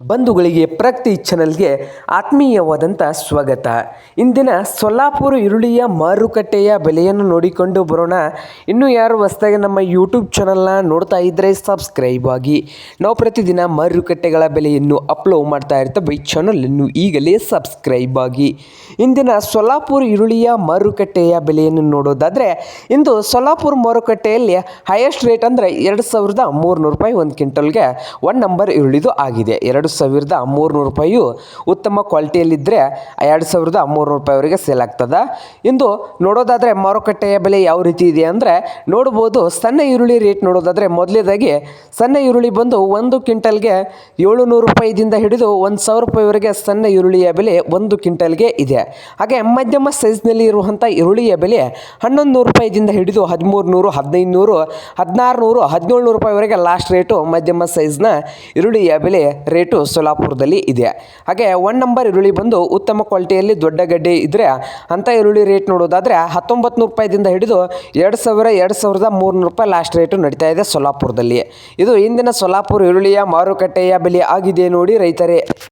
ಬಂಧುಗಳಿಗೆ ಪ್ರಗತಿ ಚಾನಲ್ಗೆ ಆತ್ಮೀಯವಾದಂಥ ಸ್ವಾಗತ. ಇಂದಿನ ಸೊಲ್ಲಾಪುರ ಈರುಳ್ಳಿಯ ಮಾರುಕಟ್ಟೆಯ ಬೆಲೆಯನ್ನು ನೋಡಿಕೊಂಡು ಬರೋಣ. ಇನ್ನೂ ಯಾರು ಹೊಸದಾಗಿ ನಮ್ಮ ಯೂಟ್ಯೂಬ್ ಚಾನಲ್ನ ನೋಡ್ತಾ ಇದ್ದರೆ ಸಬ್ಸ್ಕ್ರೈಬ್ ಆಗಿ. ನಾವು ಪ್ರತಿದಿನ ಮಾರುಕಟ್ಟೆಗಳ ಬೆಲೆಯನ್ನು ಅಪ್ಲೋಡ್ ಮಾಡ್ತಾ ಇರ್ತೇವೆ. ಚಾನಲನ್ನು ಈಗಲೇ ಸಬ್ಸ್ಕ್ರೈಬ್ ಆಗಿ. ಇಂದಿನ ಸೊಲ್ಲಾಪುರ ಈರುಳ್ಳಿಯ ಮಾರುಕಟ್ಟೆಯ ಬೆಲೆಯನ್ನು ನೋಡೋದಾದರೆ, ಇಂದು ಸೊಲ್ಲಾಪುರ ಮಾರುಕಟ್ಟೆಯಲ್ಲಿ ಹೈಯೆಸ್ಟ್ ರೇಟ್ ಅಂದರೆ ಎರಡು ಸಾವಿರದ ಮೂರುನೂರು ರೂಪಾಯಿ ಒಂದು ಕ್ವಿಂಟಲ್ಗೆ ಒನ್ ನಂಬರ್ ಈರುಳ್ಳಿದು ಆಗಿದೆ. ಎರಡು ಸಾವಿರದ ಮೂರುನೂರು ರೂಪಾಯಿಯು ಉತ್ತಮ ಕ್ವಾಲಿಟಿಯಲ್ಲಿದ್ದರೆ ಎರಡು ಸಾವಿರದ ಮೂರುನೂರು ರೂಪಾಯಿವರೆಗೆ ಸೇಲ್ ಆಗ್ತದೆ. ಇಂದು ನೋಡೋದಾದರೆ ಮಾರುಕಟ್ಟೆಯ ಬೆಲೆ ಯಾವ ರೀತಿ ಇದೆ ಅಂದರೆ ನೋಡ್ಬೋದು ಸಣ್ಣ ಈರುಳ್ಳಿ ರೇಟ್ ನೋಡೋದಾದರೆ ಮೊದಲೇದಾಗಿ ಸಣ್ಣ ಈರುಳ್ಳಿ ಬಂದು ಒಂದು ಕ್ವಿಂಟಲ್ಗೆ ಏಳುನೂರು ರೂಪಾಯಿದಿಂದ ಹಿಡಿದು ಒಂದು ಸಾವಿರ ರೂಪಾಯಿವರೆಗೆ ಸಣ್ಣ ಈರುಳ್ಳಿಯ ಬೆಲೆ ಒಂದು ಕ್ವಿಂಟಲ್ಗೆ ಇದೆ. ಹಾಗೆ ಮಧ್ಯಮ ಸೈಜ್ನಲ್ಲಿ ಇರುವಂಥ ಈರುಳ್ಳಿಯ ಬೆಲೆ ಹನ್ನೊಂದು ನೂರು ರೂಪಾಯಿದಿಂದ ಹಿಡಿದು ಹದಿಮೂರು ನೂರು ಹದಿನೈದು ನೂರು ಹದಿನಾರು ನೂರು ಹದಿನೇಳು ನೂರು ರೂಪಾಯಿವರೆಗೆ ಲಾಸ್ಟ್ ರೇಟು ಮಧ್ಯಮ ಸೈಜ್ನ ಈರುಳ್ಳಿಯ ಬೆಲೆ ರೇಟು ಸೋಲಾಪುರದಲ್ಲಿ ಇದೆ. ಹಾಗೆ ಒನ್ ನಂಬರ್ ಈರುಳ್ಳಿ ಬಂದು ಉತ್ತಮ ಕ್ವಾಲಿಟಿಯಲ್ಲಿ ದೊಡ್ಡ ಗಡ್ಡೆ ಇದ್ದರೆ ಅಂಥ ಈರುಳ್ಳಿ ರೇಟ್ ನೋಡೋದಾದರೆ ಹತ್ತೊಂಬತ್ತು ನೂರು ರೂಪಾಯಿದಿಂದ ಹಿಡಿದು ಎರಡು ಸಾವಿರ, ಎರಡು ಸಾವಿರದ ಮೂರುನೂರು ರೂಪಾಯಿ ಲಾಸ್ಟ್ ರೇಟು ನಡೀತಾ ಇದೆ ಸೋಲಾಪುರದಲ್ಲಿ. ಇದು ಇಂದಿನ ಸೋಲಾಪುರ ಈರುಳ್ಳಿಯ ಮಾರುಕಟ್ಟೆಯ ಬೆಲೆ ಆಗಿದೆ ನೋಡಿ ರೈತರೇ.